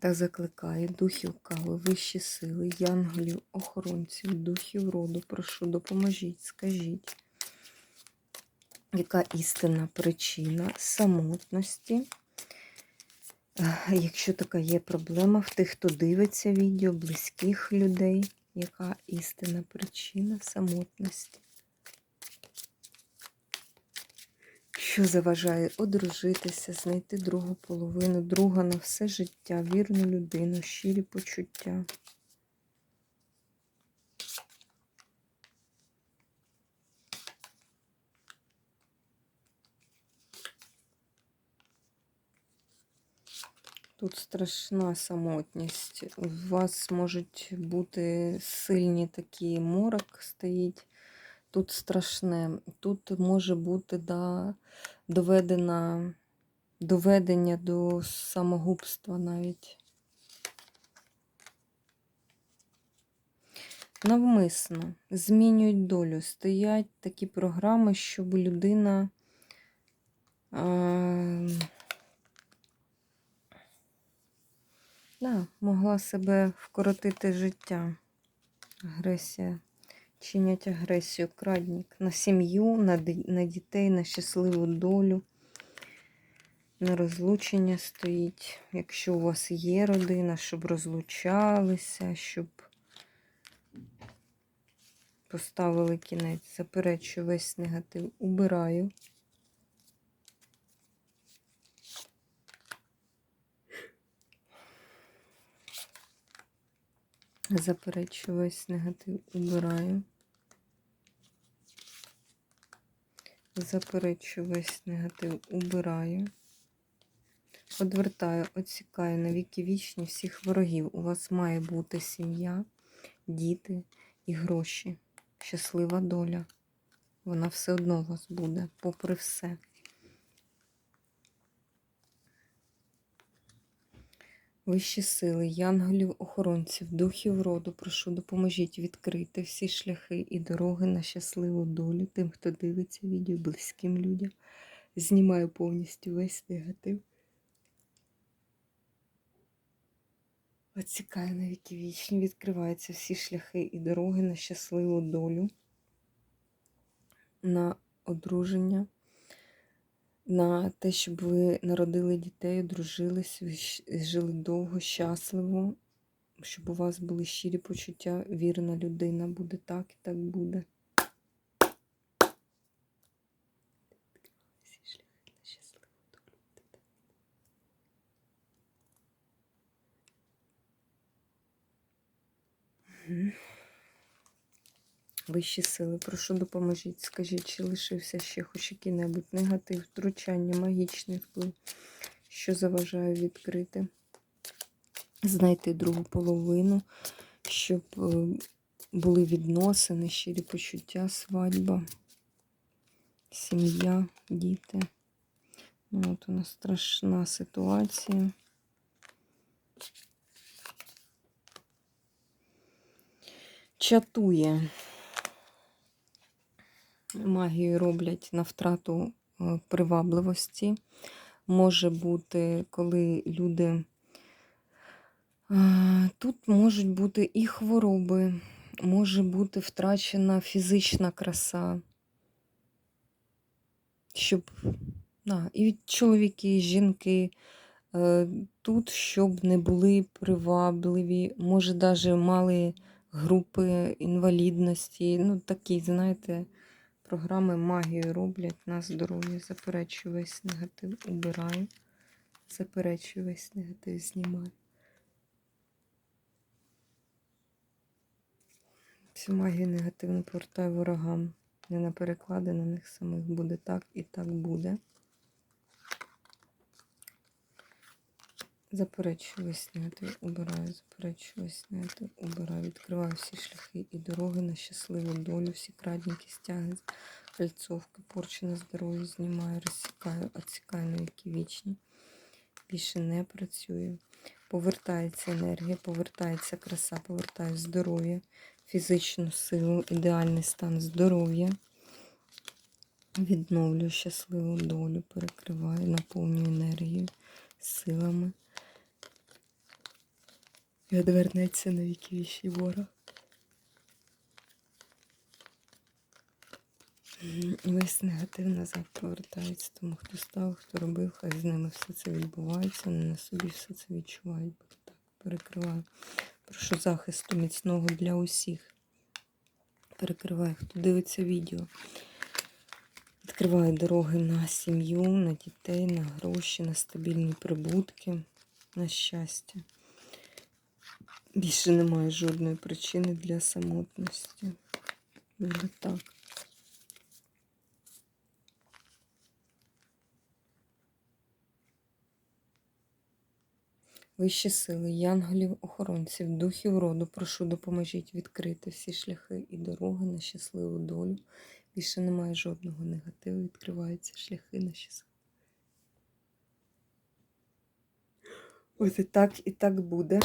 Та закликає духів кави, вищі сили, янголів, охоронців, духів роду. Прошу, допоможіть, скажіть, яка істинна причина самотності? Якщо така є проблема в тих, хто дивиться відео, близьких людей, яка істинна причина самотності? Що заважає одружитися, знайти другу половину, друга на все життя, вірну людину, щирі почуття. Тут страшна самотність. У вас можуть бути сильні такі морок стоїть. Тут страшне. Тут може бути да, доведена, доведення до самогубства навіть. Навмисно змінюють долю. Стоять такі програми, щоб людина е, да, могла себе вкоротити життя. Агресія чинять агресію, крадник на сім'ю, на, дітей, на щасливу долю, на розлучення стоїть. Якщо у вас є родина, щоб розлучалися, щоб поставили кінець, заперечую весь негатив, убираю. Заперечую весь негатив, убираю. Заперечую весь негатив, убираю. Одвертаю, оцікаю на віки вічні всіх ворогів. У вас має бути сім'я, діти і гроші. Щаслива доля. Вона все одно у вас буде, попри все. Вищі сили, янголів, охоронців, духів роду, прошу, допоможіть відкрити всі шляхи і дороги на щасливу долю тим, хто дивиться відео, близьким людям. Знімаю повністю весь негатив. Оцікаю на віки вічні, відкриваються всі шляхи і дороги на щасливу долю, на одруження на те, щоб ви народили дітей, одружились, жили довго, щасливо, щоб у вас були щирі почуття, вірна людина буде так і так буде. Mm-hmm. Вищі сили, прошу допоможіть. Скажіть, чи лишився ще хоч який-небудь негатив, втручання, магічний вплив, що заважає відкрити, знайти другу половину, щоб е, були відносини, щирі почуття, свадьба, сім'я, діти. Ну, От у нас страшна ситуація. Чатує магію роблять на втрату е, привабливості. Може бути, коли люди е, тут можуть бути і хвороби, може бути втрачена фізична краса, щоб да, і чоловіки, і жінки е, тут, щоб не були привабливі, може, навіть мали групи інвалідності, ну такі, знаєте, Програми магію роблять на здоров'я. Заперечую весь негатив, убираю. Заперечую весь негатив, знімаю. Всю магію негативну повертаю ворогам. Не на переклади на них самих буде так і так буде. Заперечую весь негатив, убираю, заперечую весь негатив, убираю, відкриваю всі шляхи і дороги на щасливу долю, всі крадніки, стяги, кольцовки, порчі на здоров'я знімаю, розсікаю, на які вічні. Більше не працюю. Повертається енергія, повертається краса, повертаю здоров'я, фізичну силу, ідеальний стан здоров'я. Відновлюю щасливу долю, перекриваю, наповнюю енергію, силами. І на віки вічі ворог. Весь негатив назад повертається. Тому хто став, хто робив, хай з ними все це відбувається. Вони на собі все це відчувають. Буде так. Перекриваю. Прошу захисту міцного для усіх. Перекриваю, хто дивиться відео. Відкриваю дороги на сім'ю, на дітей, на гроші, на стабільні прибутки, на щастя. Більше немає жодної причини для самотності. Буде так. Вищі сили, янголів, охоронців, духів роду, прошу допоможіть відкрити всі шляхи і дороги на щасливу долю. Більше немає жодного негативу, відкриваються шляхи на щасливу. Ось і так, і так буде.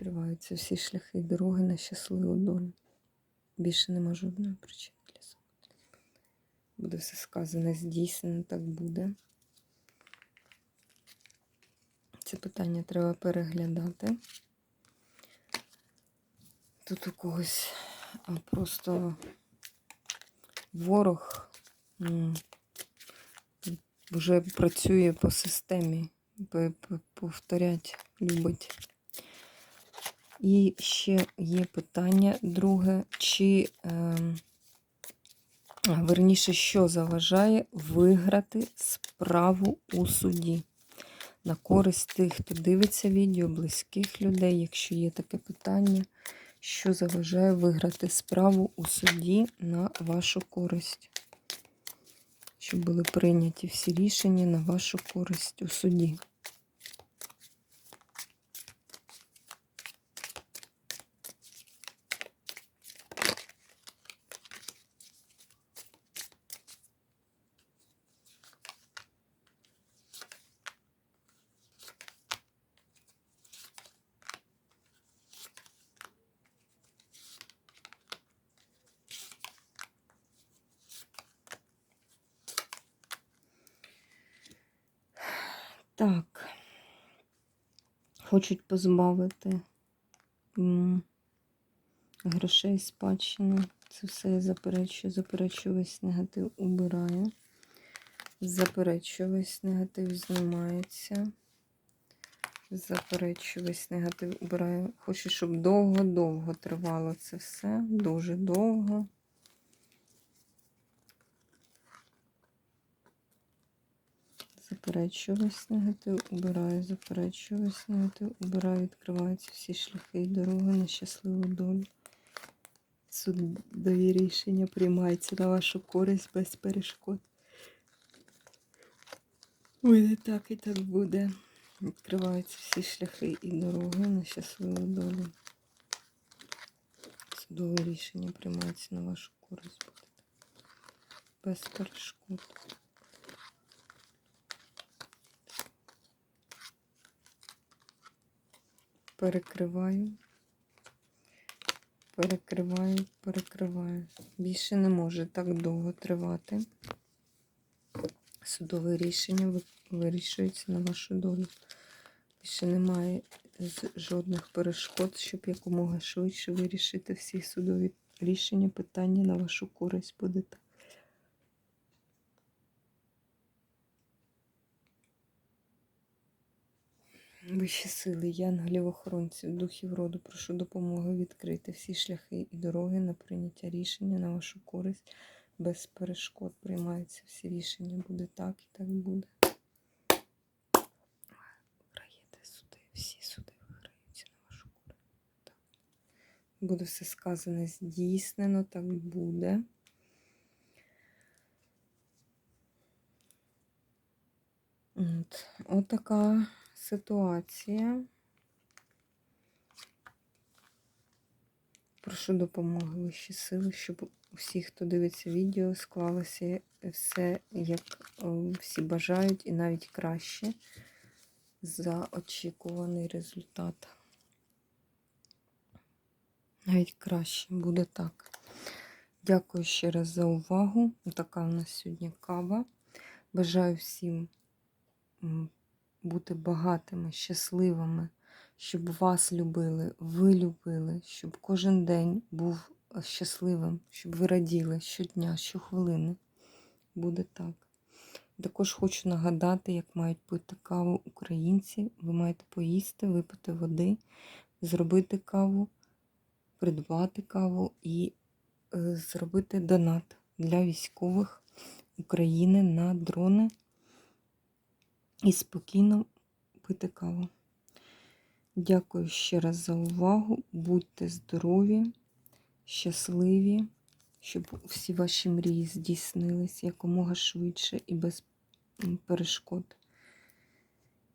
Відкриваються всі шляхи і дороги на щасливу долю. Більше нема жодної причини для самотності. Буде все сказане, здійснено, так буде. Це питання треба переглядати. Тут у когось просто ворог вже працює по системі, повторять, любить. І ще є питання друге, чи а, верніше, що заважає виграти справу у суді на користь тих, хто дивиться відео, близьких людей, якщо є таке питання, що заважає виграти справу у суді на вашу користь. Щоб були прийняті всі рішення на вашу користь у суді. Так. Хочуть позбавити грошей спадщини. Це все я заперечую. Заперечую весь негатив убираю. Заперечую весь негатив знімається. Заперечую весь негатив убираю. Хочу, щоб довго-довго тривало це все. Дуже довго. Заперечую весь негатив, убираю, заперечую весь негатив, убираю, відкриваються всі шляхи і дороги на щасливу долю. Судові рішення приймаються на вашу користь без перешкод. Буде так і так буде. Відкриваються всі шляхи і дороги на щасливу долю. Судові рішення приймаються на вашу користь. Буде. Без перешкод. Перекриваю, перекриваю, перекриваю. Більше не може так довго тривати. Судове рішення вирішується на вашу долю. Більше немає жодних перешкод, щоб якомога швидше вирішити всі судові рішення, питання на вашу користь буде так. Вищі сили, янголів, охоронців, духів роду, прошу допомоги відкрити всі шляхи і дороги на прийняття рішення на вашу користь без перешкод. Приймаються всі рішення. Буде так і так буде. Виграєте суди, всі суди виграються на вашу користь. Так. Буде все сказане здійснено, так буде. От, отака ситуація. Прошу допомоги вищі сили, щоб усі, хто дивиться відео, склалося все, як е, всі бажають, і навіть краще за очікуваний результат. Навіть краще буде так. Дякую ще раз за увагу. Така у нас сьогодні кава. Бажаю всім бути багатими, щасливими, щоб вас любили, ви любили, щоб кожен день був е, щасливим, щоб ви раділи щодня, щохвилини. Буде так. Також хочу нагадати, як мають пити каву українці. Ви маєте поїсти, випити води, зробити каву, придбати каву і е, зробити донат для військових України на дрони і спокійно пити каву. Дякую ще раз за увагу. Будьте здорові, щасливі, щоб всі ваші мрії здійснились якомога швидше і без перешкод.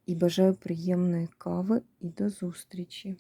І бажаю приємної кави і до зустрічі!